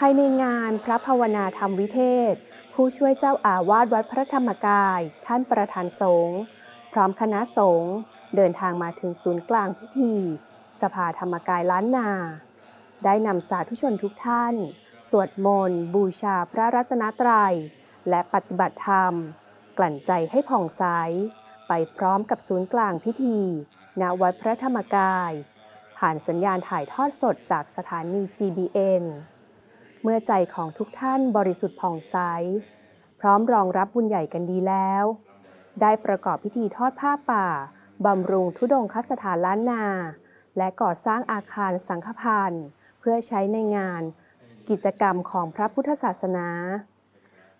ภายในงานพระภาวนาธรรมวิเทศ ผู้ช่วยเจ้าอาวาสวัดพระธรรมกาย ท่านประธานสงฆ์พร้อมคณะสงฆ์เดินทางมาถึงศูนย์กลางพิธี สภาธรรมกายล้านนา ได้นำสาธุชนทุกท่าน สวดมนต์ บูชาพระรัตนตรัย และปฏิบัติธรรม กลั่นใจให้ผ่องใส ไปพร้อมกับศูนย์กลางพิธีณวัดพระธรรมกาย ผ่านสัญญาณถ่ายทอดสดจากสถานี GBN เมื่อใจของทุกท่านบริสุทธิ์ผ่องใส พร้อมรองรับบุญใหญ่กันดีแล้ว ได้ประกอบพิธีทอดผ้าป่าบำรุงทุดงคสถานล้านนา และก่อสร้างอาคารสังฆพันธ์เพื่อใช้ในงาน กิจกรรมของพระพุทธศาสนา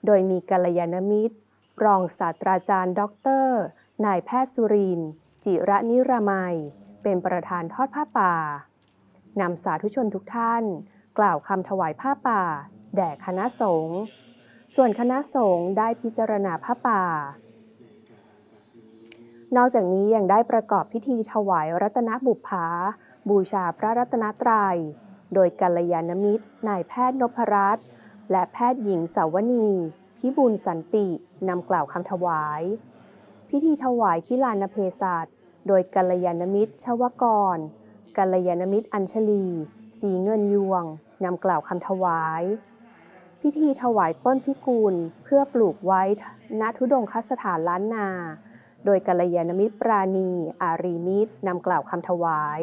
โดยมีกัลยาณมิตร รองศาสตราจารย์ด็อกเตอร์นายแพทย์สุรินจิระนิรมัย เป็นประธานทอดผ้าป่านำสาธุชนทุกท่าน กล่าวคำถวายผ้าป่า แด่คณะสงฆ์ส่วนคณะสงฆ์ได้พิจารณาผ้าป่า นอกจากนี้ยังได้ประกอบพิธีถวายรัตนบุปผาบูชาพระรัตนตรัย โดยกัลยาณมิตรนายแพทย์นพรัตน์และแพทย์หญิงสาวนีพิบูลสันตินำกล่าวคำถวาย พิธีถวายคิลานเพศัตโดยกัลยาณมิตรชวกร กัลยาณมิตรอัญชลี สีเงินยวง นำกล่าวคำถวาย พิธีถวายต้นพิกุลเพื่อปลูกไว้ณทุดงคสถานล้านนา โดยกัลยาณมิตรปราณี อารีมิตรนำกล่าวคำถวาย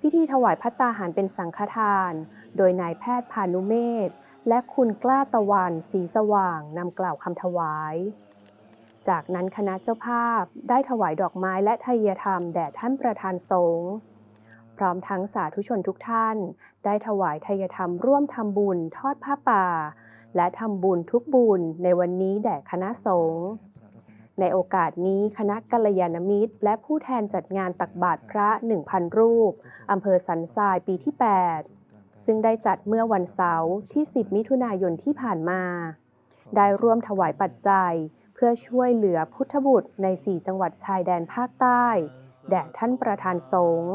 พิธีถวายพัตตาหารเป็นสังฆทาน โดยนายแพทย์พานุเมธและคุณกล้าตะวันสีสว่างนำกล่าวคำถวาย จากนั้นคณะเจ้าภาพได้ถวายดอกไม้และทายธรรมแด่ท่านประธานสงฆ์ พร้อมทั้งสาธุชนทุกท่าน ได้ถวายทยธรรมร่วมทำบุญทอดผ้าป่า และทำบุญทุกบุญในวันนี้แด่คณะสงฆ์ในโอกาสนี้คณะกัลยาณมิตร และผู้แทนจัดงานตักบาตรพระ 1,000 รูป อำเภอสันทรายปีที่ 8 ซึ่งได้จัดเมื่อวันเสาร์ที่ 10 มิถุนายนที่ผ่านมา ได้ร่วมถวายปัจจัย เพื่อช่วยเหลือพุทธบุตรใน 4 จังหวัดชายแดนภาคใต้ แด่ท่านประธานสงฆ์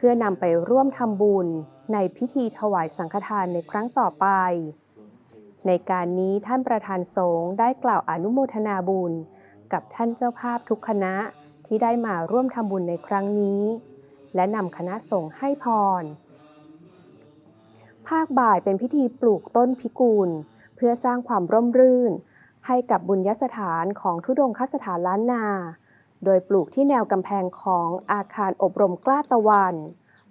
เพื่อนำไปร่วมทำบุญในพิธีถวายสังฆทานในครั้งต่อไป ในการนี้ท่านประธานสงฆ์ได้กล่าวอนุโมทนาบุญ กับท่านเจ้าภาพทุกคณะที่ได้มาร่วมทำบุญในครั้งนี้ และนำคณะสงฆ์ให้พร ภาคบ่ายเป็นพิธีปลูกต้นพิกุลเพื่อสร้างความร่มรื่น ให้กับบุญยสถานของทุดงคสถานล้านนา โดยปลูกที่แนวกำแพงของอาคารอบรมกล้าตะวัน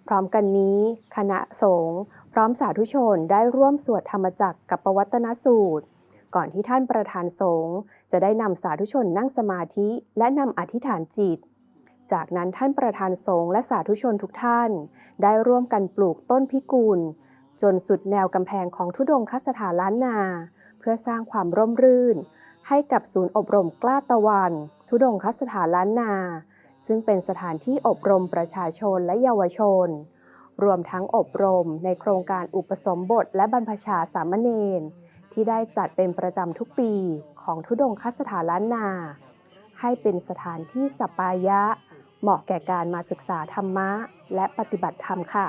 พร้อมกันนี้คณะสงฆ์พร้อมสาธุชนได้ร่วมสวดธรรมจักรกับประวัตนสูตร ก่อนที่ท่านประธานสงฆ์จะได้นำสาธุชนนั่งสมาธิและนำอธิษฐานจิต จากนั้นท่านประธานสงฆ์และสาธุชนทุกท่าน ได้ร่วมกันปลูกต้นพิกุล จนสุดแนวกำแพงของทุดงคสถานล้านนา เพื่อสร้างความร่มรื่น ให้กับศูนย์อบรมกล้าตะวัน ทุดงคสถานล้านนา ซึ่งเป็นสถานที่อบรมประชาชนและเยาวชน รวมทั้งอบรมในโครงการอุปสมบทและบรรพชาสามเณรที่ได้จัดเป็นประจำทุกปีของทุดงคสถานล้านนา ให้เป็นสถานที่สปายะ เหมาะแก่การมาศึกษาธรรมะ และปฏิบัติธรรมค่ะ